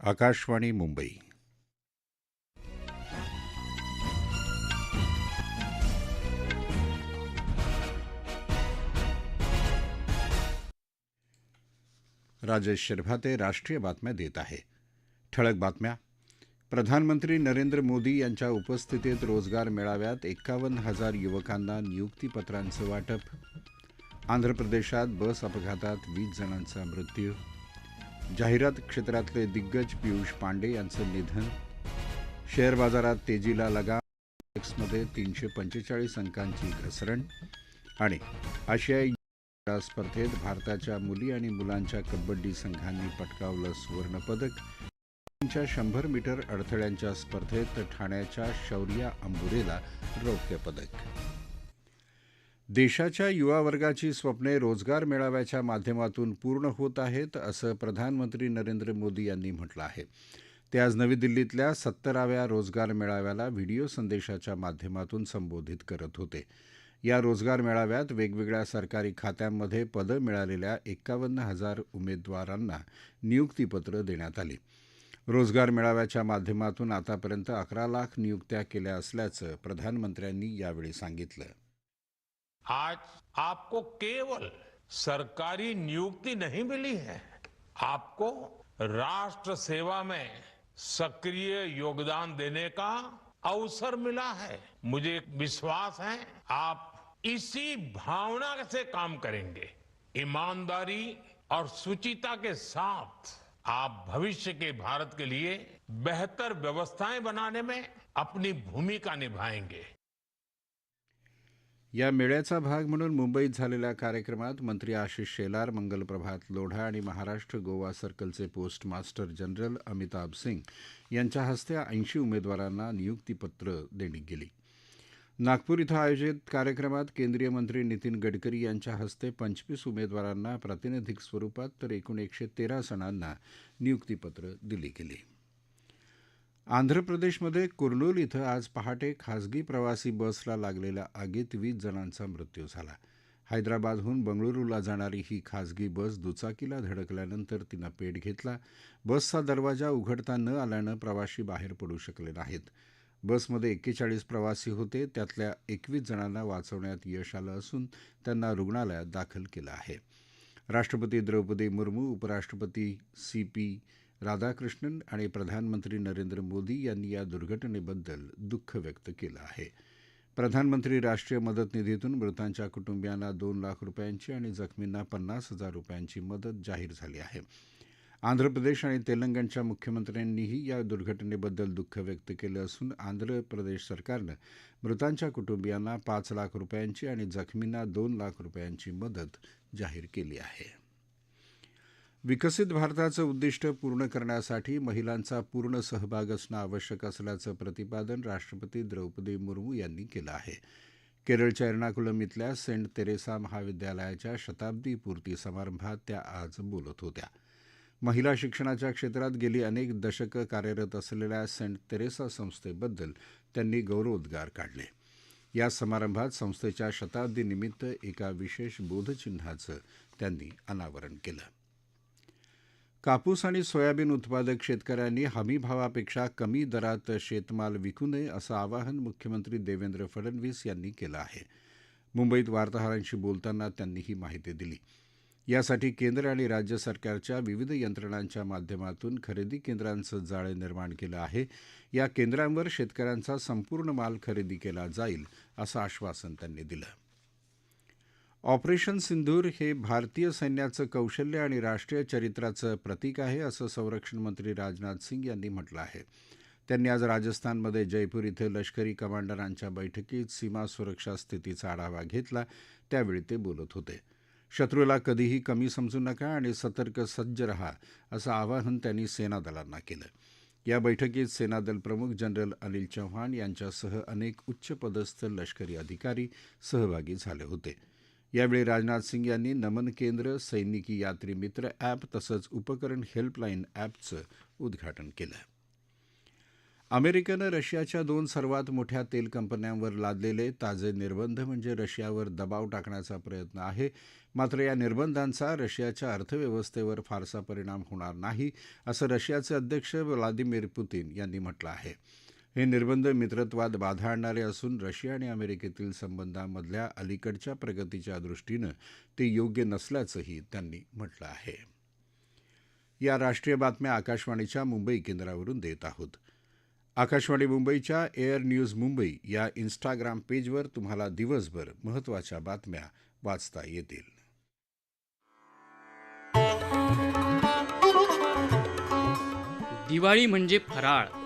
आकाशवाणी मुंबई. राजेश शिरभाते राष्ट्रीय बातम्या देत आहे. ठळक बातम्या. प्रधानमंत्री नरेंद्र मोदी यांच्या उपस्थितीत रोजगार मेळाव्यात एक्कावन्न हजार युवकांना नियुक्तीपत्रांचं वाटप. आंध्र प्रदेशात बस अपघातात वीस जणांचा मृत्यू. जाहिरात क्षेत्रातले दिग्गज पियुष पांडे यांचं निधन. शेअर बाजारात तेजीला लगा एक्समध्ये तीनशे पंचेचाळीस अंकांची घसरण. आणि आशियाई स्पर्धेत भारताच्या मुली आणि मुलांच्या कबड्डी संघांनी पटकावलं सुवर्णपदक. त्यांच्या शंभर मीटर अडथळ्यांच्या स्पर्धेत ठाण्याच्या शौर्या अंबुरेला रौप्य पदक. देशाच्या युवा वर्गाची स्वप्ने रोजगार मेळाव्याच्या माध्यमातून पूर्ण होत आहेत असं प्रधानमंत्री नरेंद्र मोदी यांनी म्हटलं आहे. ते आज नवी दिल्लीतल्या सत्तराव्या रोजगार मेळाव्याला व्हिडिओ संदेशाच्या माध्यमातून संबोधित करत होते. या रोजगार मेळाव्यात वेगवेगळ्या सरकारी खात्यांमध्ये पदं मिळालेल्या एक्कावन्न हजार उमेदवारांना नियुक्तीपत्र देण्यात आली. रोजगार मेळाव्याच्या माध्यमातून आतापर्यंत अकरा लाख नियुक्त्या केल्या असल्याचं प्रधानमंत्र्यांनी यावेळी सांगितलं. आज आपको केवल सरकारी नियुक्ति नहीं मिली है, आपको राष्ट्र सेवा में सक्रिय योगदान देने का अवसर मिला है। मुझे विश्वास है, आप इसी भावना से काम करेंगे। ईमानदारी और सुचिता के साथ आप भविष्य के भारत के लिए बेहतर व्यवस्थाएँ बनाने में अपनी भूमिका निभाएँगे। या मेळ्याचा भाग म्हणून मुंबईत झालेल्या कार्यक्रमात मंत्री आशिष शेलार मंगलप्रभात लोढा आणि Maharashtra Goa सर्कलचे post master general Amitabh Singh यांच्या हस्ते ऐंशी उमेदवारांना नियुक्तीपत्र देण्यात गेली. नागपूर इथं आयोजित कार्यक्रमात केंद्रीय मंत्री नितीन गडकरी यांच्या हस्ते पंचवीस उमेदवारांना प्रातिनिधिक स्वरूपात तर एकूण एकशे तेरा जणांना नियुक्तीपत्र दिली गेली. आंध्र प्रदेशमध्ये कुर्नूल इथं आज पहाटे खासगी प्रवासी बसला लागलेल्या आगीत वीस जणांचा मृत्यू झाला. हैदराबादहून बंगळुरूला जाणारी ही खासगी बस दुचाकीला धडकल्यानंतर तिनं पेट घेतला. बसचा दरवाजा उघडता न आल्यानं प्रवाशी बाहेर पडू शकले नाहीत. बसमध्ये एक्केचाळीस प्रवासी होते. त्यातल्या एकवीस जणांना वाचवण्यात यश आलं असून त्यांना रुग्णालयात दाखल केलं आहे. राष्ट्रपती द्रौपदी मुर्मू उपराष्ट्रपती सी पी राधाकृष्णन आणि प्रधानमंत्री नरेंद्र मोदी यांनी या दुर्घटनेबद्दल दुःख व्यक्त केलं आहे. प्रधानमंत्री राष्ट्रीय मदत निधीतून मृतांच्या कुटुंबियांना दोन लाख रुपयांची आणि जखमींना पन्नास हजार रुपयांची मदत जाहीर झाली आहे. आंध्र प्रदेश आणि तेलंगणच्या मुख्यमंत्र्यांनीही या दुर्घटनेबद्दल दुःख व्यक्त केलं असून आंध्र प्रदेश सरकारनं मृतांच्या कुटुंबियांना पाच लाख रुपयांची आणि जखमींना दोन लाख रुपयांची मदत जाहीर केली आहे. विकसित भारताचं उद्दिष्ट पूर्ण करण्यासाठी महिलांचा पूर्ण सहभाग असणं आवश्यक असल्याचं प्रतिपादन राष्ट्रपती द्रौपदी मुर्मू यांनी केलं आहे. केरळच्या एर्णाकुलम इथल्या सेंट तेरेसा महाविद्यालयाच्या शताब्दी पूर्ती समारंभात त्या आज बोलत होत्या. महिला शिक्षणाच्या क्षेत्रात गेली अनेक दशकं कार्यरत असलेल्या सेंट तेरेसा संस्थेबद्दल त्यांनी गौरवोद्गार काढले. या समारंभात संस्थेच्या शताब्दीनिमित्त एका विशेष बोधचिन्हाचं त्यांनी अनावरण केलं. कापूस आणि सोयाबीन उत्पादक शेतकऱ्यांनी हमीभावापेक्षा कमी दरात शेतमाल विकू नये असं आवाहन मुख्यमंत्री देवेंद्र फडणवीस यांनी केलं आहे. मुंबईत वार्ताहरांशी बोलताना त्यांनी ही माहिती दिली. यासाठी केंद्र आणि राज्य सरकारच्या विविध यंत्रणांच्या माध्यमातून खरेदी केंद्रांचं जाळे निर्माण केलं आहे. या केंद्रांवर शेतकऱ्यांचा संपूर्ण माल खरेदी केला जाईल असं आश्वासन त्यांनी दिलं. ऑपरेशन सिंधूर हे भारतीय सैन्याचं कौशल्य आणि राष्ट्रीय चरित्राचं प्रतीक आहे असं संरक्षण मंत्री राजनाथ सिंग यांनी म्हटलं आहे. त्यांनी आज राजस्थानमध्ये जयपूर इथं लष्करी कमांडरांच्या बैठकीत सीमा सुरक्षा स्थितीचा आढावा घेतला. त्यावेळी ते बोलत होते. शत्रूला कधीही कमी समजू नका आणि सतर्क सज्ज रहा असं आवाहन त्यांनी सेनादलांना केलं. या बैठकीत सेनादल प्रमुख जनरल अनिल चव्हाण यांच्यासह अनेक उच्चपदस्थ लष्करी अधिकारी सहभागी झाले होते. यावेळी राजनाथ सिंग यांनी नमन केंद्र सैनिकी यात्री मित्र ॲप तसंच उपकरण हेल्पलाईन ॲपचं उद्घाटन केलं. अमेरिकेनं रशियाच्या दोन सर्वात मोठ्या तेल कंपन्यांवर लादलेले ताजे निर्बंध म्हणजे रशियावर दबाव टाकण्याचा प्रयत्न आहे. मात्र या निर्बंधांचा रशियाच्या अर्थव्यवस्थेवर फारसा परिणाम होणार नाही असं रशियाचे अध्यक्ष व्लादिमीर पुतीन यांनी म्हटलं आहे. हे निर्बंध मित्रत्वात बाधा आणणारे असून रशिया आणि अमेरिकेतील संबंधांमधल्या अलीकडच्या प्रगतीच्या दृष्टीनं ते योग्य नसल्याचंही त्यांनी म्हटलं आहे. या राष्ट्रीय बातम्या आकाशवाणीच्या मुंबई केंद्रावरून देत आहोत. आकाशवाणी मुंबईच्या एअर न्यूज मुंबई या इन्स्टाग्राम पेजवर तुम्हाला दिवसभर महत्त्वाच्या बातम्या वाचता येतील. दिवाळी म्हणजे फराळ.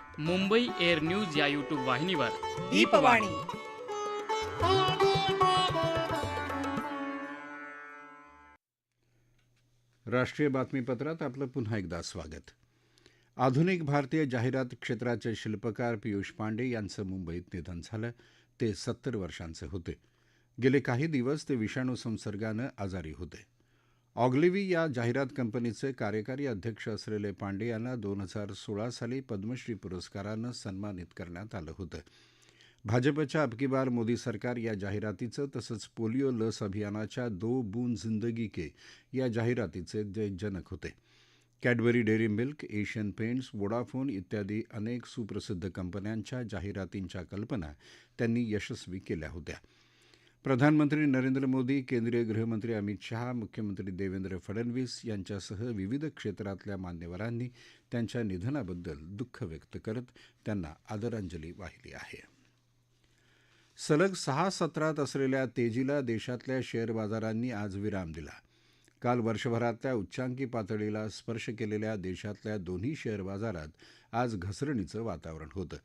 मुंबई एअर न्यूज या युट्यूब वाहिनीवर. दीपवाणी. राष्ट्रीय बातमीपत्रात आपलं पुन्हा एकदा स्वागत. आधुनिक भारतीय जाहिरात क्षेत्राचे शिल्पकार पियुष पांडे यांचं मुंबईत निधन झालं ते सत्तर वर्षांचे होते. गेले काही दिवस ते विषाणू संसर्गानं आजारी होते. ऑग्लिवी या जाहिरात कंपनीचे कार्यकारी अध्यक्ष असलेले पांडे यांना दोन हजार सोळा साली पद्मश्री पुरस्कारानं सन्मानित करण्यात आलं होतं. भाजपच्या अबकी बार मोदी सरकार या जाहिरातीचं तसंच पोलिओ लस अभियानाच्या दो बून जिंदगी के या जाहिरातीचे ते जनक होते. Cadbury Dairy Milk Asian Paints Vodafone इत्यादी अनेक सुप्रसिद्ध कंपन्यांच्या जाहिरातींच्या कल्पना त्यांनी यशस्वी केल्या होत्या. प्रधानमंत्री नरेंद्र मोदी केंद्रीय गृहमंत्री अमित शहा मुख्यमंत्री देवेंद्र फडणवीस यांच्यासह विविध क्षेत्रातल्या मान्यवरांनी त्यांच्या निधनाबद्दल दुःख व्यक्त करत त्यांना आदरांजली वाहिली आहे. सलग सहा सत्रात असलेल्या तेजीला देशातल्या शेअर बाजारांनी आज विराम दिला. काल वर्षभरातल्या उच्चांकी पातळीला स्पर्श केलेल्या देशातल्या दोन्ही शेअर बाजारात आज घसरणीचं वातावरण होतं.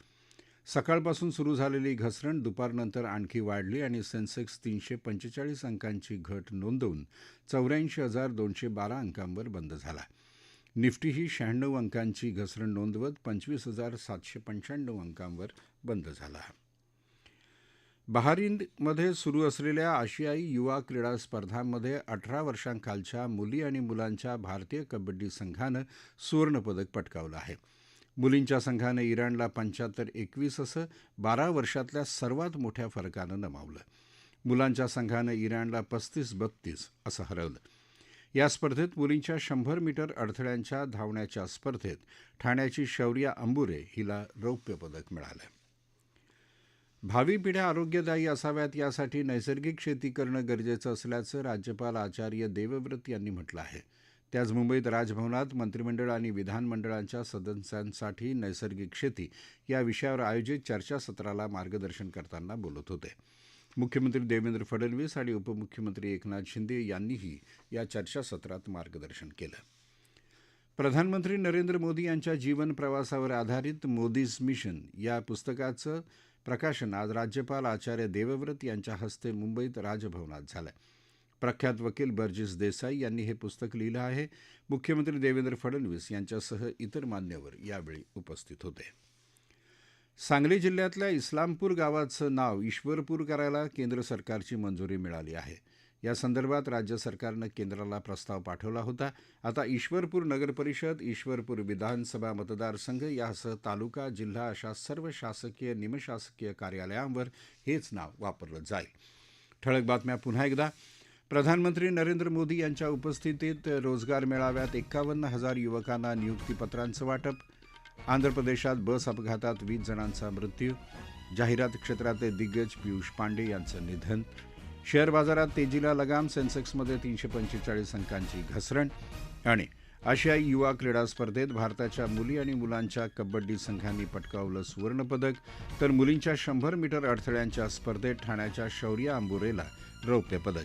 सकाळपासून सुरू झालेली घसरण दुपारनंतर आणखी वाढली आणि सेन्सेक्स तीनशे पंचेचाळीस अंकांची घट नोंदवून चौऱ्याऐंशी हजार दोनशे बारा अंकांवर बंद झाला. निफ्टीही शहाण्णव अंकांची घसरण नोंदवत पंचवीस हजार सातशे पंच्याण्णव अंकांवर बंद झाला. बहारीनमध्ये सुरू असलेल्या आशियाई युवा क्रीडा स्पर्धांमध्ये अठरा वर्षांखालच्या मुली आणि मुलांच्या भारतीय कबड्डी संघानं सुवर्णपदक पटकावलं आहे. मुलींच्या संघानं इराणला पंच्याहत्तर एकवीस असं बारा वर्षातल्या सर्वात मोठ्या फरकानं नमावलं. मुलांच्या संघानं इराणला पस्तीस बत्तीस असं हरवलं. या स्पर्धेत मुलींच्या शंभर मीटर अडथळ्यांच्या धावण्याच्या स्पर्धेत ठाण्याची शौर्या अंबुरे हिला रौप्य पदक मिळालं. भावी पिढ्या आरोग्यदायी असाव्यात यासाठी नैसर्गिक शेती करणं गरजेचं असल्याचं राज्यपाल आचार्य देवव्रत यांनी म्हटलं आहे. ते आज मुंबईत राजभवनात मंत्रिमंडळ आणि विधानमंडळांच्या सदस्यांसाठी नैसर्गिक शेती या विषयावर आयोजित चर्चासत्राला मार्गदर्शन करताना बोलत होते. मुख्यमंत्री देवेंद्र फडणवीस आणि उपमुख्यमंत्री एकनाथ शिंदे यांनीही या चर्चासत्रात मार्गदर्शन केलं. प्रधानमंत्री नरेंद्र मोदी यांच्या जीवन प्रवासावर आधारित मोदीज मिशन या पुस्तकाचं प्रकाशन आज राज्यपाल आचार्य देवव्रत यांच्या हस्ते मुंबईत राजभवनात झालं. प्रख्यात वकील बर्जिस देसाई यांनी हे पुस्तक लिहिलं आहे. मुख्यमंत्री देवेंद्र फडणवीस यांच्यासह इतर मान्यवर यावेळी उपस्थित होते. सांगली जिल्ह्यातल्या इस्लामपूर गावाचं नाव ईश्वरपूर करायला केंद्र सरकारची मंजुरी मिळाली आहे. या संदर्भात राज्य सरकारनं केंद्राला प्रस्ताव पाठवला होता. आता ईश्वरपूर नगरपरिषद ईश्वरपूर विधानसभा मतदारसंघ यासह तालुका जिल्हा अशा सर्व शासकीय निमशासकीय कार्यालयांवर हेच नाव वापरलं जाईल. ठळक बातम्या पुन्हा एकदा. प्रधानमंत्री नरेंद्र मोदी यांच्या उपस्थितीत रोजगार मेळाव्यात एक्कावन्न हजार युवकांना नियुक्तीपत्रांचं वाटप. आंध्र प्रदेशात बस अपघातात वीस जणांचा मृत्यू. जाहिरात क्षेत्रातले दिग्गज पियुष पांडे यांचं निधन. शेअर बाजारात तेजीला लगाम सेन्सेक्समध्ये तीनशे पंचेचाळीस अंकांची घसरण. आणि आशियाई युवा क्रीडा स्पर्धेत भारताच्या मुली आणि मुलांच्या कबड्डी संघांनी पटकावलं सुवर्णपदक. तर मुलींच्या शंभर मीटर अडथळ्यांच्या स्पर्धेत ठाण्याच्या शौर्य आंबुरेला रौप्य पदक.